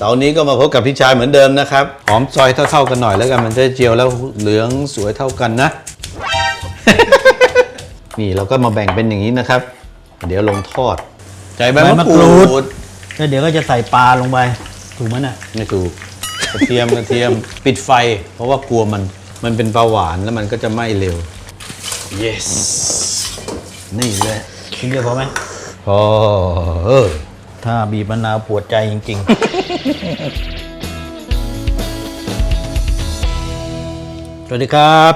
เสาร์นี้ก็มาพบกับพี่ชายเหมือนเดิมนะครับ หอมซอยเท่าๆกันหน่อยแล้วกันมันจะได้เจียวแล้วเหลืองสวยเท่ากันนะ นี่เราก็มาแบ่งเป็นอย่างนี้นะครับ เดี๋ยวลงทอด ใจใบใบมะมะกกรูรูดดแล้วเดี๋ยวก็จะใส่ปลาลงไปถูกไหมน่ะไม่ถูกกระเทียมกระเทียมปิดไฟ เพราะว่ากลัวมันมันเป็นปลาหวานแล้วมันก็จะไหม้เร็ว yes นี่เลยกินเดียวพอไหมพอเออถ้าบีบมะนาวปวดใจจริง ๆ สวัสดีครับ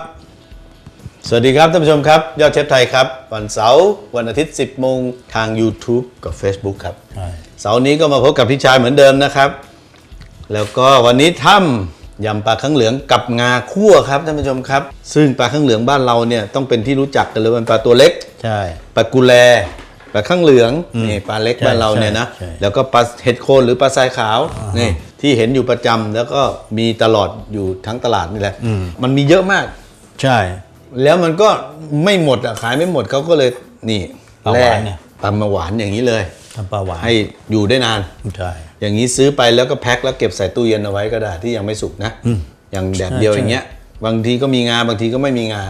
สวัสดีครับท่านผู้ชมครับ ยอดเชฟไทยครับ วันเสาร์วันอาทิตย์ 10 โมงทาง YouTube กับ Facebook ครับใช่เสาร์นี้ก็มาพบกับพี่ชายเหมือนเดิมนะครับ แล้วก็วันนี้ทำยำปลาข้างเหลืองกับงาคั่วครับท่านผู้ชมครับ ซึ่งปลาข้างเหลืองบ้านเราเนี่ยต้องเป็นที่รู้จักกันเลยมันปลาตัวเล็ก ใช่ ปลากุแล ปลาข้างเหลืองนี่ปลาเล็กใช่บ้านเราเนี่ยนะใช่ใช่แล้วก็ปลาเห็ดโคนหรือปลาทรายขาวนี่ที่เห็นอยู่ประจำแล้วก็มีตลอดอยู่ทั้งตลาดนี่แหละมันมีเยอะมาก ใช่ แล้วมันก็ไม่หมดอะขายไม่หมดเขาก็เลยนี่ปลาหวานเนี่ยปลามาหวานอย่างนี้เลยทำปลาหวานให้อยู่ได้นานใช่อย่างนี้ซื้อไปแล้วก็แพ็คแล้วเก็บใส่ตู้เย็นเอาไว้ก็ได้ที่ยังไม่สุกนะอย่างแดดเดียวใช่อย่างเงี้ย บางทีก็มีงาบางทีก็ไม่มีงา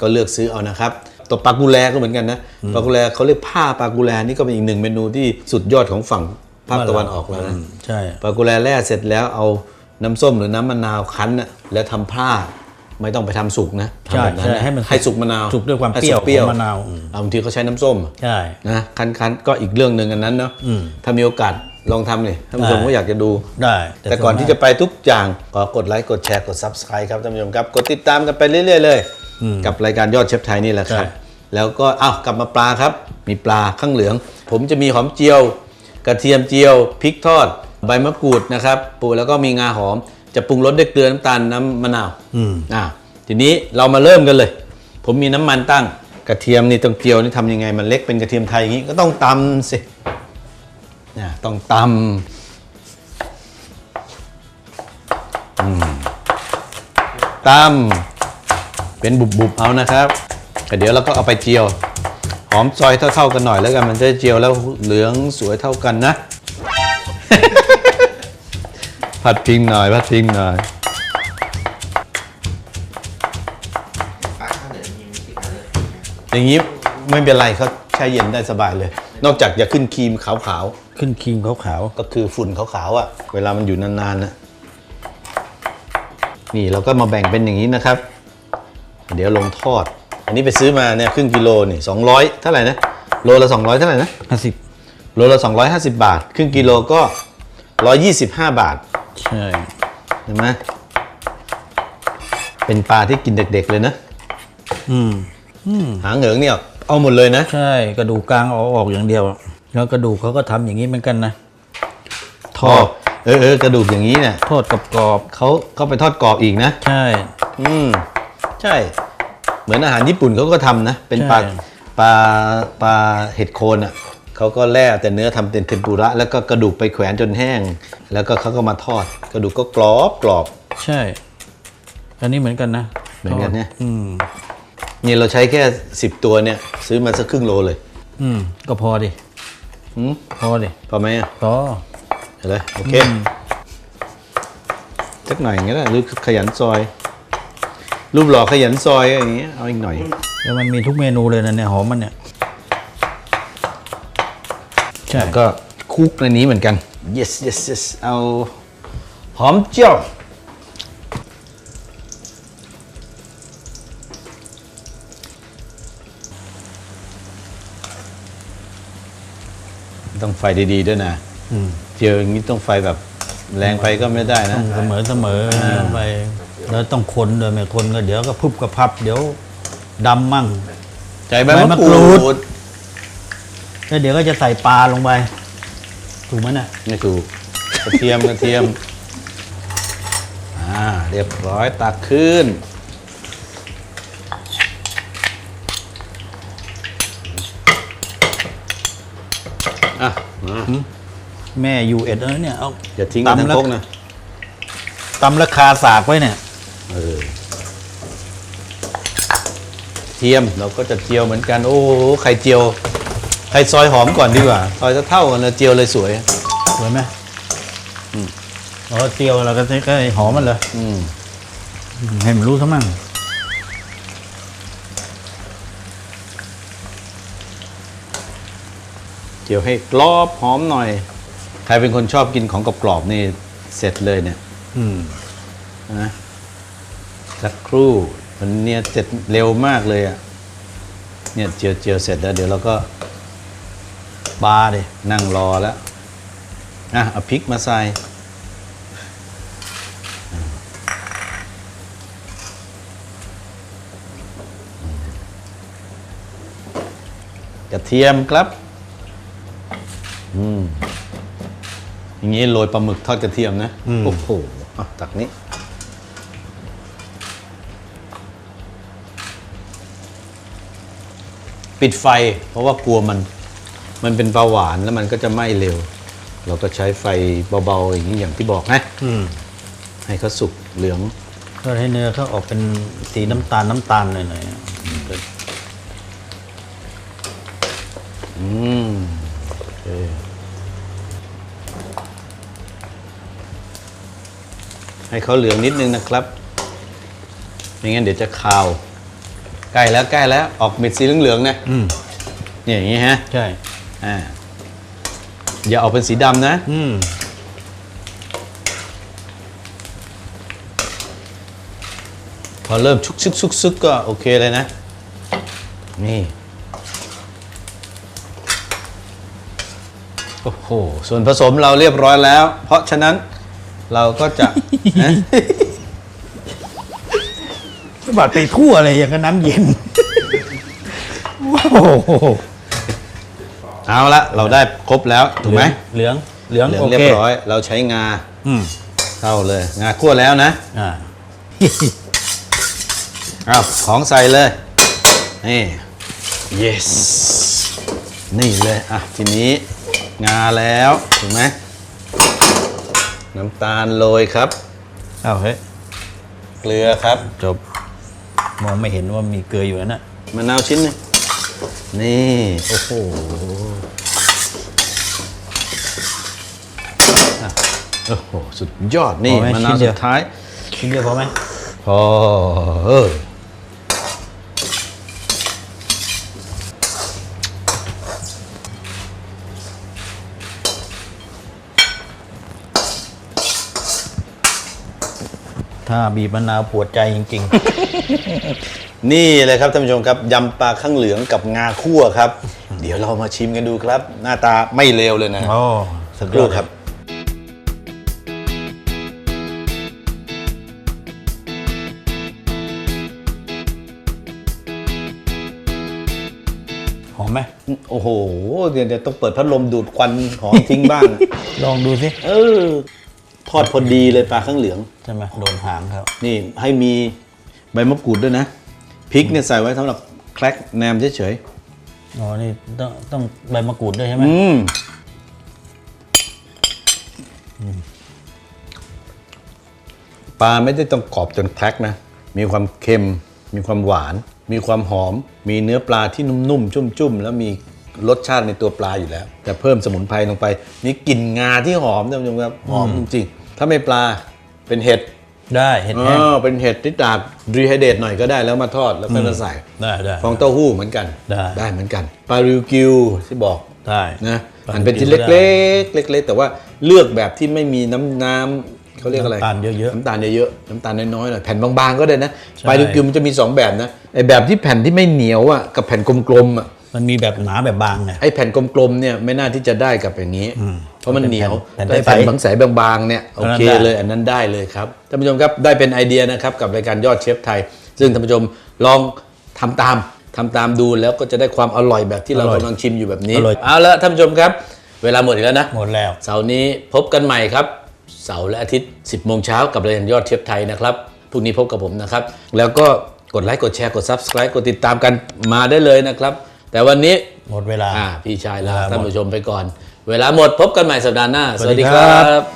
ก็เลือกซื้อเอานะครับ ตัวปลากุแลก็เหมือนกันนะปลากุแลเขาเรียกผ้าปลากุแลนี่ก็เป็นอีกหนึ่งเมนูที่สุดยอดของฝั่งภาคตะวันออกแล้วนะมใช่ปลากุแลแล่เสร็จแล้วเอาน้ำส้มหรือน้ำมะนาวคั้นน่ะแล้วทำผ้าไม่ต้องไปทำสุกนะใช่ทำแบบนั้นใช่นะให้มันให้สุกมะนาวสุกด้วยความให้เปรี้ยวสุกเปรี้ยวของมะนาวอืมเอาบางทีเขาใช้น้ำส้มใช่นะคั้นคั้นก็อีกเรื่องหนึ่งอันนั้นเนาะอืมถ้ามีโอกาสลองทำเลยท่านผู้ชมได้ก็อยากจะดูได้ แต่ก่อนที่จะไปทุกอย่างก็กดไลค์กดแชร์กด Subscribe ครับท่านผู้ชมครับ กดติดตามกันไปเรื่อยๆเลย กับรายการยอดเชฟไทยนี่แหละครับใช่แล้วก็อ้าวกลับมาปลาครับ มีปลาข้างเหลือง ผมจะมีหอมเจียว กระเทียมเจียวพริกทอด ใบมะกรูดนะครับปูแล้วก็มีงาหอม จะปรุงรสด้วยเกลือน้ำตาลน้ำมะนาวอืมอ่าทีนี้เรามาเริ่มกันเลย ผมมีน้ำมันตั้งกระเทียมนี่ต้องเจียวนี่ทำยังไงมันเล็กเป็นกระเทียมไทยอย่างนี้ก็ต้องตำสินะต้องตำอืมตำ เป็นบุบๆเอานะครับแต่เดี๋ยวเราก็เอาไปเจียว หอมซอยเท่าๆกันหน่อยแล้วกันมันจะได้เจียวแล้วเหลืองสวยเท่ากันนะ ผัดพิงหน่อยผัดพิงหน่อยอย่างนี้ไม่เป็นไรเขาแช่เย็นได้สบายเลย นอกจากจะขึ้นครีมขาวขึ้นครีมขาวๆ ก็คือฝุ่นขาวๆอะ่ะ เวลามันอยู่นานๆนะนี่เราก็มาแบ่งเป็นอย่างนี้นะครับ เดี๋ยวลงทอด อันนี้ไปซื้อมาเนี่ยครึ่งกิโลนี่สองร้อยเท่าไหร่นะโลละสองร้อยเท่าไหร่นะๆห้าสิบโลละสองร้อยห้าสิบบาท ครึ่งกิโลก็ร้อยยี่สิบห้าบาท ใช่เห็นไหมเป็นปลาที่กินเด็กๆเลยนะ อืมหางเหงืองเนี่ยเอาหมดเลยนะ ใช่กระดูกกลางเอาออกอย่างเดียว แล้วกระดูกเขาก็ทำอย่างนี้เหมือนกันนะทอดเออเออกระดูกอย่างนี้เนี่ยทอดกับกรอบเขาเขาไปทอดกรอบอีกนะๆใช่ อืมใช่ เหมือนอาหารญี่ปุ่นเขาก็ทำนะ เป็นใช่ปลาปลาปลาเห็ดโคนอะเขาก็แล่แต่เนื้อทำเป็นเทมปุระแล้วก็กระดูกไปแขวนจนแห้ง แล้วก็เขาก็มาทอด กระดูกก็กรอบกรอบ ใช่ อันนี้เหมือนกันนะ เหมือนกันเนี่ยอืมเนี่ยเราใช้แค่สิบตัวเนี่ย ซื้อมาสักครึ่งโลเลย อืม ก็พอดิหืมพอดิพอไหมอะพอเห็นเลยโอเคสักหน่อยอย่างเงี้ยแหละหรือขยันซอย รูปหล่อขยันซอยอย่างเงี้ยเอาอีกหน่อยแล้วมันมีทุกเมนูเลยนะเนี่ยหอมมันเนี่ยใช่ก็คลุกในนี้เหมือนกัน yes yes yes เอาหอมเจียวต้องไฟดีๆด้วยนะอืมเจียวอย่างนี้ต้องไฟแบบแรงไปก็ไม่ได้นะ เสมอเสมอไป แล้วต้องคนด้วยไม่คนก็เดี๋ยวก็พุบกระพับ เดี๋ยวดำมั่ง ใจใบใบมะมะกกรูรูดดแล้วเดี๋ยวก็จะใส่ปลาลงไป ถูกไหมน่ะ ไม่ถูกกระเทียมกระเทียม อ่า เรียบร้อยตักขึ้น อะมาแม่อยู่เอ็ดเออเนี่ยเอาอย่าทิ้งกันทั้งตำแล้วพกนะตำราคาสากไว้เนี่ย เออเทียมเราก็จะเจียวเหมือนกัน โอ้โหไข่เจียวไข่ซอยหอมก่อนดีกว่าซอยเท่าๆกันแล้วเจียวเลยสวยสวยไหมอ๋อเจียวแล้วก็ใกล้หอมมันเลยอืมให้มันรู้ซะมั่งเจียวให้กรอบหอมหน่อย ใครเป็นคนชอบกินของกรอบๆนี่เสร็จเลยเนี่ย อืมนะ สักครู่ มันเนี่ยเสร็จเร็วมากเลยอะ่ะเนี่ยเจียวเจียวเสร็จแล้ว เดี๋ยวเราก็ปลาดินั่งรอแล้วอะเอาพริกมาใส่กระเทียมครับอืมอย่างนี้โรยปลาหมึกทอดกระเทียมนะโอ้โหอะตักนี้ ปิดไฟ เพราะว่ากลัวมันมันเป็นปลาหวานแล้วมันก็จะไหม้เร็ว เราก็ใช้ไฟเบาๆอย่างนี้อย่างที่บอกนะอืมให้เขาสุกเหลืองก็ให้เนื้อเขาออกเป็นสีน้ำตาลน้ำตาลหน่อยๆอะอืมโอเคให้เขาเหลืองนิดนึงนะครับไม่งั้นเดี๋ยวจะคาว ใกล้แล้วใกล้แล้วออกเม็ดสีเหลืองๆนะอืมเนี่ยอย่างนี้ฮะใช่อ่าอย่าออกเป็นสีดำนะ อืมพอเริ่มชุกซึกชุกซึกก็โอเคเลยนะ นี่ โอ้โห ส่วนผสมเราเรียบร้อยแล้ว เพราะฉะนั้นเราก็จะ นะบาดไปทั่วเลยอย่างกับน้ำเย็น ว้าวเอาละเราได้ครบแล้วถูกไหมเหลืองเหลืองเหลืองโอเรียเคบร้อย เราใช้งาอืมเข้าเลย งาคั่วแล้วนะอ่า เอาของใส่เลยนี่ yes นี่เลยอะทีนี้งาแล้วถูกไหมน้ำตาลโรยครับ เอาเฮ้ยเกลือครับ จบ มองไม่เห็นว่ามีเกลืออยู่นั่นน่ะมะนาวชิ้นหนึงนี่ โอ้โหอะโอ้โห สุดยอดนี่พอไหมมะนาวชิ้นเดีสุยว ดท้าย ชิ้นเดียวพอไหมพอเออถ้าบีบมะนาวปวดใจจริง นี่เลยครับท่านผู้ชมครับยำปลาข้างเหลืองกับงาคั่วครับ เดี๋ยวเรามาชิมกันดูครับ หน้าตาไม่เลวเลยนะๆโอ้สุดคยรู่อดครับ หอมไหมโอ้โหเดี๋ยวเดี๋ยวต้องเปิดพัดลมดูดควันหอมทิ้งบ้างอะ ลองดูสิเออ ทอดพอดีเลยปลาข้างเหลือง ใช่ไหมโดนหางครับ นี่ให้มี ใบมะกรูดด้วยนะพริกเนี่ยใส่ไว้สำหรับแคลกแนมเฉยอ๋อ นี่ต้องต้องใบมะกรูดด้วยใช่ไหมๆอืมปลาไม่ได้ต้องกรอบจนแคลกนะ มีความเค็ม มีความหวาน มีความหอม มีเนื้อปลาที่นุ่มๆ ชุ่มๆ แล้วมีรสชาติในตัวปลาอยู่แล้ว แต่เพิ่มสมุนไพรลงไป มีกลิ่นงาที่หอมท่านผู้ชมครับหอมจริงๆ ถ้าไม่ปลาเป็นเห็ด ได้เห็ดเอแห้งอเป็นเห็ดที่ตากรีไฮเดตหน่อยก็ได้แล้วมาทอดแล้วก็มาใส่ได้ได้ ฟองเต้าหู้เหมือนกันได้เหมือนกันปลาริวกิวที่บอกได้ นะปลาริวหั่นเป็นชิ้นกิวได้เล็กๆเล็ก ๆ แต่ว่าเลือกแบบที่ไม่มีน้ำน้ำเขาเรียกอะไรน้ำตาลเยอะๆ น้ำตาลเยอะๆน้ำตาลน้อยๆหน่อยแผ่นบางๆก็ได้นะใช่ปลาริวกิวมันจะมีสองแบบนะไอแบบที่แผ่นที่ไม่เหนียวอะกับแผ่นกลมๆอะ มันมีแบบหนาแบบบางไง ไอแผ่นกลมๆเนี่ยไม่น่าที่จะได้กับอย่างนี้ เพราะมันเหนียวแผ่นแต่ใสๆแผ่นบางใสบางๆเนี่ยโอเคอันนั้นได้เลยอันนั้นได้เลยครับท่านผู้ชมครับได้เป็นไอเดียนะครับกับรายการยอดเชฟไทย ซึ่งท่านผู้ชมลองทำตามทำตามดูแล้วก็จะได้ความอร่อยแบบที่เราอร่อยกำลังชิมอยู่แบบนี้อร่อยเอาละท่านผู้ชมครับ เวลาหมดอีกแล้วนะหมดแล้วเสาร์นี้พบกันใหม่ครับเสาร์และอาทิตย์ 10 โมงเช้ากับรายการยอดเชฟไทยนะครับพรุ่งนี้พบกับผมนะครับ แล้วก็กดไลค์กดแชร์กด Subscribe กดติดตามกันมาได้เลยนะครับ แต่วันนี้หมดเวลาอ่าพี่ชายลาเวลาหมดท่านผู้ชมไปก่อน เวลาหมดพบกันใหม่สัปดาห์หน้า สวัสดีครับครับ